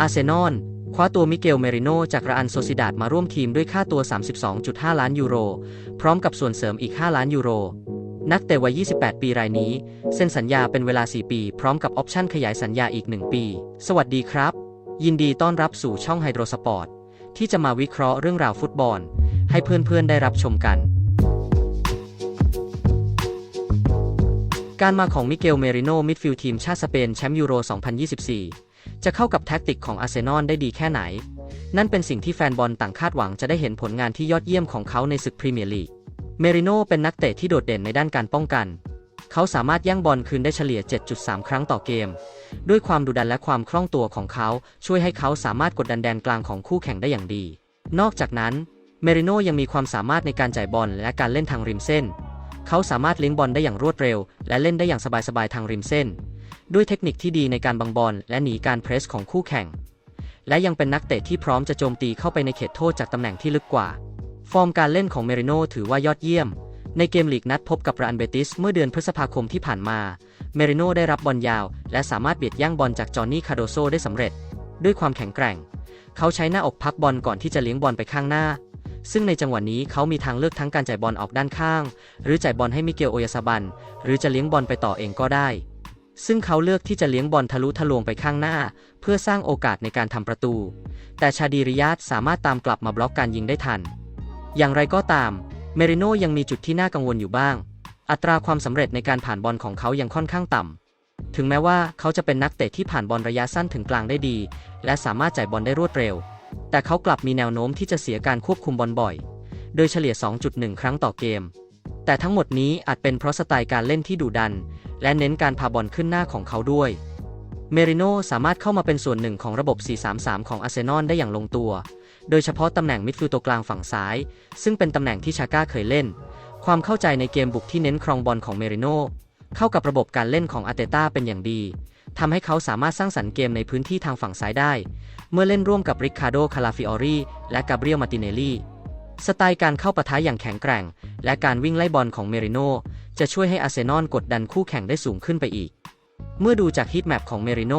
อาร์เซนอลคว้าตัวมิเกลเมริโนจากระอันโซซิดาดมาร่วมทีมด้วยค่าตัว 32.5 ล้านยูโร พร้อมกับส่วนเสริมอีก 5 ล้านยูโร นักเตะวัย 28 ปีรายนี้ เซ็นสัญญาเป็นเวลา 4 ปี พร้อมกับออปชั่นขยายสัญญาอีก 1 ปี สวัสดีครับ ยินดีต้อนรับสู่ช่องไฮโดรสปอร์ตที่จะมาวิเคราะห์เรื่องราวฟุตบอล ให้เพื่อนๆได้รับชมกัน การมาของมิเกลเมริโนมิดฟิลด์ทีมชาติสเปนแชมป์ยูโร 2024 จะเข้ากับแท็กติกของอาร์เซนอลได้ดีแค่ไหน นั่นเป็นสิ่งที่แฟนบอลต่างคาดหวังจะได้เห็นผลงานที่ยอดเยี่ยมของเขาในศึกพรีเมียร์ลีก เมริโนเป็นนักเตะที่โดดเด่นในด้านการป้องกัน เขาสามารถแย่งบอลคืนได้เฉลี่ย 7.3 ครั้งต่อเกม ด้วยความดุดันและความคล่องตัวของเขา ช่วยให้เขาสามารถกดดันแดนกลางของคู่แข่งได้อย่างดี นอกจากนั้น เมริโนยังมีความสามารถในการจ่ายบอลและการเล่นทางริมเส้น เขาสามารถเลี้ยงบอลได้อย่างรวดเร็ว และเล่นได้อย่างสบายๆทางริมเส้น ด้วยเทคนิคที่ดีในการบังบอลและหนีการเพรสของคู่แข่ง และยังเป็นนักเตะที่พร้อมจะโจมตีเข้าไปในเขตโทษจากตำแหน่งที่ลึกกว่า ฟอร์มการเล่นของเมริโนถือว่ายอดเยี่ยม ในเกมลีกนัดพบกับรอันเบติสเมื่อเดือนพฤษภาคมที่ผ่านมา เมริโนได้รับบอลยาว และสามารถเบียดย่างบอลจากจอห์นนี่คาโดโซได้สำเร็จ ด้วยความแข็งแกร่ง เขาใช้หน้าอกพักบอลก่อนที่จะเลี้ยงบอลไปข้างหน้าซึ่งในจังหวะนี้เขามีทางเลือกทั้งการจ่ายบอลออกด้านข้าง หรือจ่ายบอลให้มิเกลโอยาซาบัน หรือจะเลี้ยงบอลไปต่อเองก็ได้ ซึ่งเขาเลือกที่จะเลี้ยงบอลทะลุทะลวงไปข้างหน้า เพื่อสร้างโอกาสในการทำประตู แต่ชาดีริยาตสามารถตามกลับมาบล็อกการยิงได้ทัน อย่างไรก็ตาม เมริโนยังมีจุดที่น่ากังวลอยู่บ้าง อัตราความสำเร็จในการผ่านบอลของเขายังค่อนข้างต่ำ ถึงแม้ว่าเขาจะเป็นนักเตะที่ผ่านบอลระยะสั้นถึงกลางได้ดี และสามารถจ่ายบอลได้รวดเร็ว แต่เขากลับมีแนวโน้มที่จะเสียการควบคุมบอลบ่อย โดยเฉลี่ย 2.1 ครั้งต่อเกมแต่ทั้งหมดนี้อาจเป็นเพราะสไตล์การเล่นที่ดุดัน และเน้นการพาบอลขึ้นหน้าของเขาด้วย เมริโนสามารถเข้ามาเป็นส่วนหนึ่งของระบบ 4-3-3 ของอาร์เซนอลได้อย่างลงตัว โดยเฉพาะตำแหน่งมิดฟิลด์ตัวกลางฝั่งซ้าย ซึ่งเป็นตำแหน่งที่ชาก้าเคยเล่น ความเข้าใจในเกมบุกที่เน้นครองบอลของเมริโนเข้ากับระบบการเล่นของอาร์เตต้าเป็นอย่างดีทำให้เขาสามารถสร้างสรรค์เกมในพื้นที่ทางฝั่งซ้ายได้ เมื่อเล่นร่วมกับริคาร์โด คาลาฟิออรีและกาเบรียล มาติเนลลีสไตล์การเข้าปะทะอย่างแข็งแกร่ง และการวิ่งไล่บอลของเมริโน จะช่วยให้อาร์เซนอลกดดันคู่แข่งได้สูงขึ้นไปอีก เมื่อดูจากฮีทแมปของเมริโน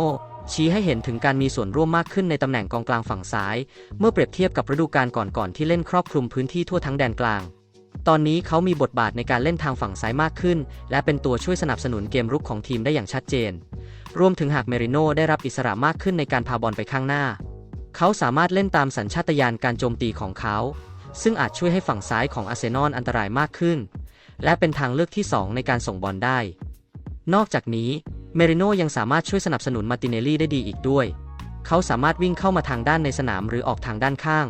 ชี้ให้เห็นถึงการมีส่วนร่วมมากขึ้นในตำแหน่งกองกลางฝั่งซ้าย เมื่อเปรียบเทียบกับฤดูกาลก่อนๆที่เล่นครอบคลุมพื้นที่ทั่วทั้งแดนกลาง ตอนนี้เขามีบทบาทในการเล่นทางฝั่งซ้ายมากขึ้น และเป็นตัวช่วยสนับสนุนเกมรุกของทีมได้อย่างชัดเจน รวมถึงหากเมริโนได้รับอิสระมากขึ้นในการพาบอลไปข้างหน้า เขาสามารถเล่นตามสัญชาตญาณการโจมตีของเขา ซึ่งอาจช่วยให้ฝั่งซ้ายของอาร์เซนอลอันตรายมากขึ้น และเป็นทางเลือกที่ 2 ในการส่งบอลได้ นอกจากนี้ เมริโนยังสามารถช่วยสนับสนุนมาติเนลลี่ได้ดีอีกด้วย เขาสามารถวิ่งเข้ามาทางด้านในสนามหรือออกทางด้านข้าง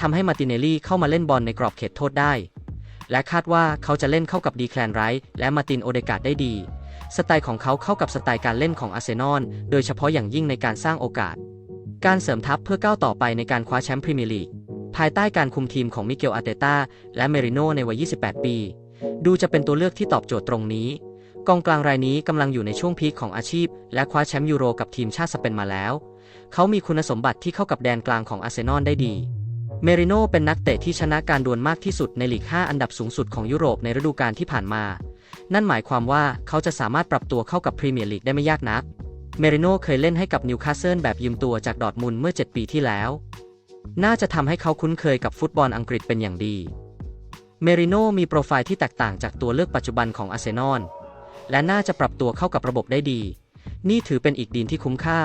ทำให้มาติเนลลี่เข้ามาเล่นบอลในกรอบเขตโทษได้ และคาดว่าเขาจะเล่นเข้ากับดีแคลนไรท์และมาตินโอเดกาดได้ดี สไตล์ของเขาเข้ากับสไตล์การเล่นของอาร์เซนอลโดยเฉพาะอย่างยิ่งในการสร้างโอกาส การเสริมทัพเพื่อก้าวต่อไปในการคว้าแชมป์พรีเมียร์ลีกภายใต้การคุมทีมของมิเกลอารเตต้าและเมริโนในวัย 28 ปี ดูจะเป็นตัวเลือกที่ตอบโจทย์ตรงนี้ กองกลางรายนี้กำลังอยู่ในช่วงพีคของอาชีพ และคว้าแชมป์ยูโรกับทีมชาติสเปนมาแล้ว เขามีคุณสมบัติที่เข้ากับแดนกลางของอาร์เซนอลได้ดี เมริโนเป็นนักเตะที่ชนะการดวลมากที่สุดในลีก 5 อันดับสูงสุดของยุโรปในฤดูกาลที่ผ่านมา นั่นหมายความว่าเขาจะสามารถปรับตัวเข้ากับพรีเมียร์ลีกได้ไม่ยากนัก เมริโนเคยเล่นให้กับนิวคาสเซิลแบบยืมตัวจากดอร์ทมุนเมื่อ 7 ปีที่แล้ว น่าจะทำให้เขาคุ้นเคยกับฟุตบอลอังกฤษเป็นอย่างดี เมริโนมีโปรไฟล์ที่แตกต่างจากตัวเลือกปัจจุบันของอาร์เซนอลและน่าจะปรับตัวเข้ากับระบบได้ดี นี่ถือเป็นอีกดีนที่คุ้มค่า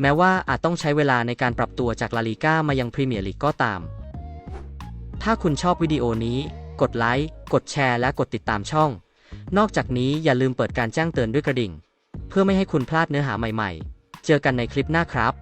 แม้ว่าอาจต้องใช้เวลาในการปรับตัวจากลาลีก้ามายังพรีเมียร์ลีกก็ตาม ถ้าคุณชอบวิดีโอนี้ กดไลค์ กดแชร์ และกดติดตามช่อง นอกจากนี้อย่าลืมเปิดการแจ้งเตือนด้วยกระดิ่ง เพื่อไม่ให้คุณพลาดเนื้อหาใหม่ๆ เจอกันในคลิปหน้าครับ